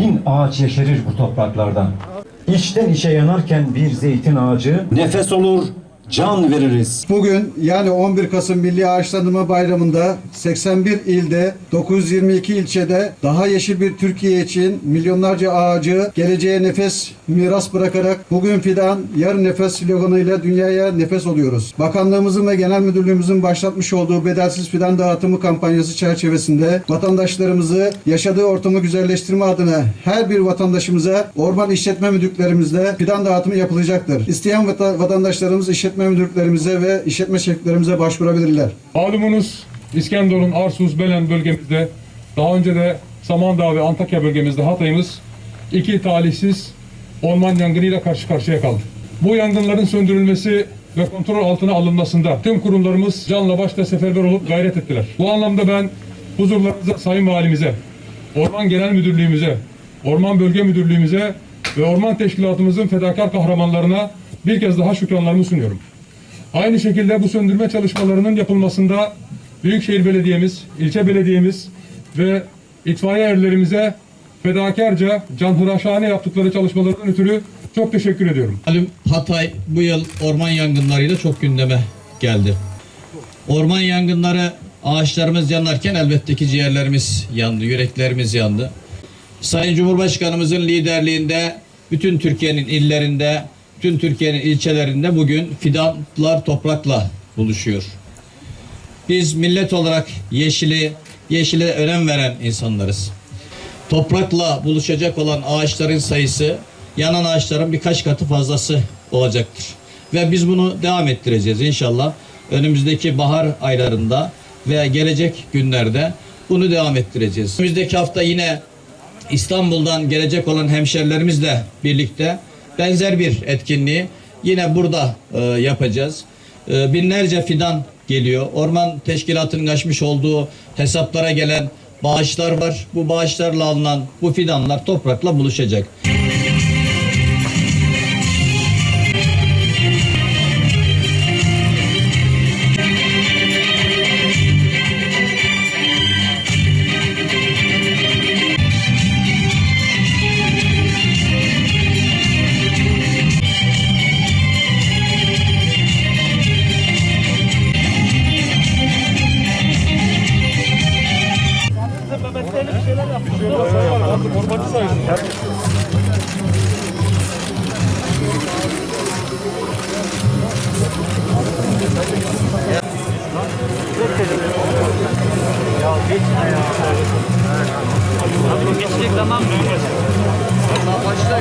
bin ağaç yeşerir bu topraklardan. İçten içe yanarken bir zeytin ağacı nefes olur, can veririz. Bugün yani 11 Kasım Milli Ağaçlandırma Bayramı'nda 81 ilde 922 ilçede daha yeşil bir Türkiye için milyonlarca ağacı geleceğe nefes miras bırakarak bugün fidan yarın nefes sloganıyla dünyaya nefes oluyoruz. Bakanlığımızın ve genel müdürlüğümüzün başlatmış olduğu bedelsiz fidan dağıtımı kampanyası çerçevesinde vatandaşlarımızı yaşadığı ortamı güzelleştirme adına her bir vatandaşımıza orman işletme müdürlüklerimizde fidan dağıtımı yapılacaktır. İsteyen vata- vatandaşlarımız işletme müdürlüklerimize ve işletme şeflerimize başvurabilirler. Malumunuz İskenderun, Arsuz, Belen bölgemizde daha önce de Samandağ ve Antakya bölgemizde Hatay'ımız iki talihsiz orman yangınıyla karşı karşıya kaldı. Bu yangınların söndürülmesi ve kontrol altına alınmasında tüm kurumlarımız canla başla seferber olup gayret ettiler. Bu anlamda ben huzurlarınıza Sayın Valimize, Orman Genel Müdürlüğümüze, Orman Bölge Müdürlüğümüze ve Orman Teşkilatımızın fedakar kahramanlarına bir kez daha şükranlarımı sunuyorum. Aynı şekilde bu söndürme çalışmalarının yapılmasında Büyükşehir Belediye'miz, ilçe belediyemiz ve itfaiye erlerimize fedakarca, canhıraşane yaptıkları çalışmalardan ötürü çok teşekkür ediyorum. Malum Hatay bu yıl orman yangınlarıyla çok gündeme geldi. Orman yangınları ağaçlarımız yanarken elbette ki ciğerlerimiz yandı, yüreklerimiz yandı. Sayın Cumhurbaşkanımızın liderliğinde bütün Türkiye'nin illerinde, bütün Türkiye'nin ilçelerinde bugün fidanlar toprakla buluşuyor. Biz millet olarak yeşili, yeşile önem veren insanlarız. Toprakla buluşacak olan ağaçların sayısı yanan ağaçların birkaç katı fazlası olacaktır. Ve biz bunu devam ettireceğiz inşallah. Önümüzdeki bahar aylarında ve gelecek günlerde bunu devam ettireceğiz. Önümüzdeki hafta yine İstanbul'dan gelecek olan hemşerilerimizle birlikte benzer bir etkinliği yine burada e, yapacağız. E, binlerce fidan geliyor. Orman Teşkilatı'nın açmış olduğu hesaplara gelen bağışlar var. Bu bağışlarla alınan bu fidanlar toprakla buluşacak. Geçecek zaman mı? Başla.